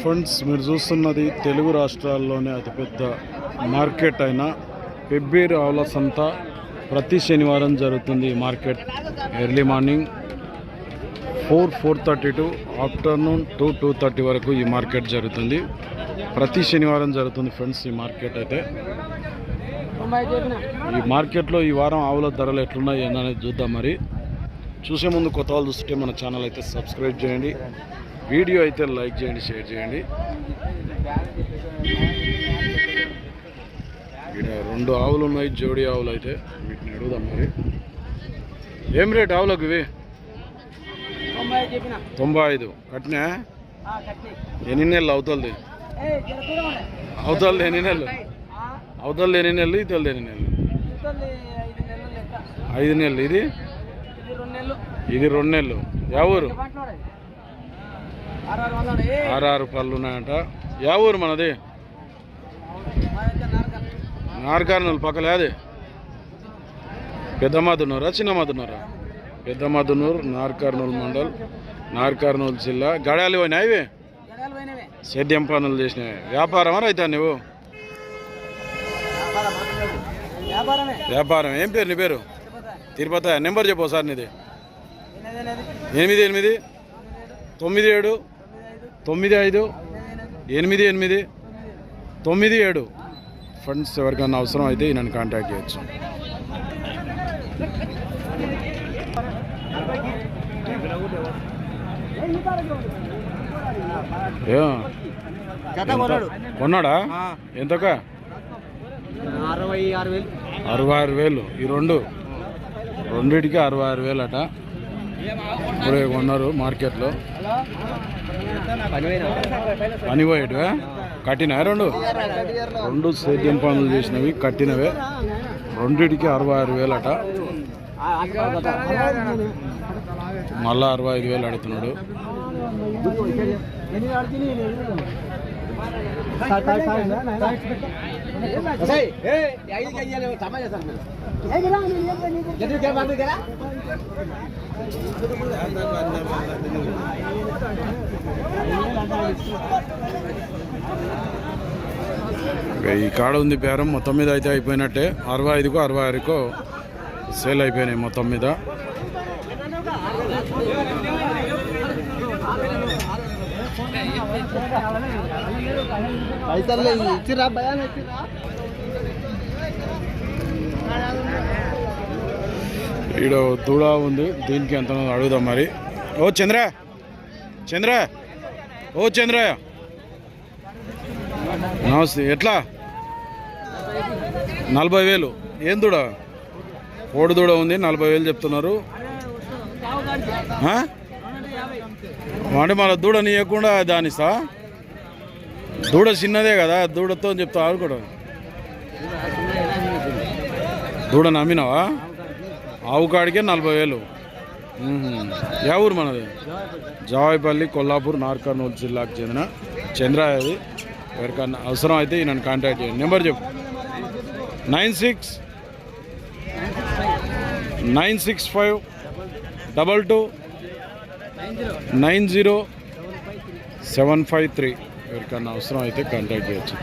Friends మీరు చూస్తున్నది తెలుగు రాష్ట్రాల్లోనే అతిపెద్ద మార్కెట్ అయిన పెబ్బేరు ఆవుల సంత. ప్రతి శనివారం జరుగుతుంది ఈ market. Early morning four four thirty to afternoon two two thirty వరకు ఈ మార్కెట్ జరుగుతుంది. ప్రతి శనివారం జరుగుతుంది ఫ్రెండ్స్ ఈ మార్కెట్ అయితే. ఈ మార్కెట్లో ఈ వారం ఆవుల ధరలు ఎట్లున్నాయి అనేది చూద్దాం మరి. చూసే ముందు కొత్త వాళ్ళు చూస్తుంటే మన ఛానల్ అయితే సబ్స్క్రైబ్ చేయండి. వీడియో అయితే లైక్ చేయండి షేర్ చేయండి. రెండు ఆవులు ఉన్నాయి జోడి ఆవులు అయితే. వీటిని అడుగుదాం మరి. ఏం రేట్ ఆవులకు ఇవి? తొంభై ఐదు కట్టి. ఎన్ని నెలలు అవుతుంది. అవుతుంది ఎన్ని నెలలు? అవుతుంది ఎన్ని నెలలు ఇతలు ఎన్ని నెలలు? ఐదు నెలలు ఇది? ఇది రెండు నెలలు. ఇది రెండు నెలలు. యా ఊరు ఆర్ఆర్ పళ్ళు ఉన్నాయంట. యా ఊరు మనది? నార్కార్నూలు పక్కలే అది. పెద్ద మధునూరా చిన్న మధునూరా? పెద్ద మధునూరు నార్కార్నూలు మండల్ నార్కార్నూలు జిల్లా. గడాలి పోయినాయి ఇవి? సేద్యం పనులు చేసినవి వ్యాపారమా రైతా నువ్వు వ్యాపారం ఏం పేరు నీ పేరు? తిరుపతి. నెంబర్ చెప్పు సార్ నీది. ఎనిమిది ఎనిమిది? తొమ్మిది ఏడు? తొమ్మిది ఐదు. ఎనిమిది ఎనిమిది. తొమ్మిది. ఏడు ఫ్రెండ్స్ ఎవరికైనా అవసరం అయితే నన్ను కాంటాక్ట్ చేయొచ్చు కొన్నాడు. ఎంతక అరవై ఆరు వేలు అరవై ఆరు వేలు ఈ రెండు రెండిటికి అరవై ఆరు వేలు అట ఇప్పుడే కొన్నారు మార్కెట్లో. పని కట్టినా రెండు? రెండు సేద్యం పనులు చేసినవి కట్టినవే. రెండిటికి అరవై ఆరు వేలు అట మళ్ళా అరవై ఐదు వేలు అడుగుతున్నాడు. ఈ కాడ ఉంది పేరం మొత్తం మీద అయితే అయిపోయినట్టే. అరవై ఐదుకు అరవై ఆరుకో సేల్ అయిపోయినాయి మొత్తం మీద. పైసలు ఇచ్చిరా భయాన్ని ఇచ్చిరా ఈడ దూడ ఉంది. దీనికి ఎంత అడుగుదాం మరి. ఓ చంద్ర. చంద్ర. ఓ చంద్ర. నమస్తే. ఎట్లా? నలభై వేలు. ఏం దూడ? కోడి దూడ ఉంది. నలభై వేలు చెప్తున్నారు? అంటే మన దూడ నీయకుండా దానిస్తా దూడ చిన్నదే కదా దూడతో చెప్తా ఆడుకోవడం దూడ నమ్మినావా? ఆవు కాడికే నలభై వేలు. ఏ యా ఊరు మనది? జవాయిపల్లి కొల్లాపూర్ నార్కర్నూలు జిల్లాకు చెందిన చంద్ర అది. ఎవరికన్నా అవసరం అయితే నన్ను కాంటాక్ట్ చేయండి. నెంబర్ చెప్పు. Nine six nine six five double two nine zero seven five three. ఎవరికన్నా అవసరం అయితే కాంటాక్ట్ చేయొచ్చు.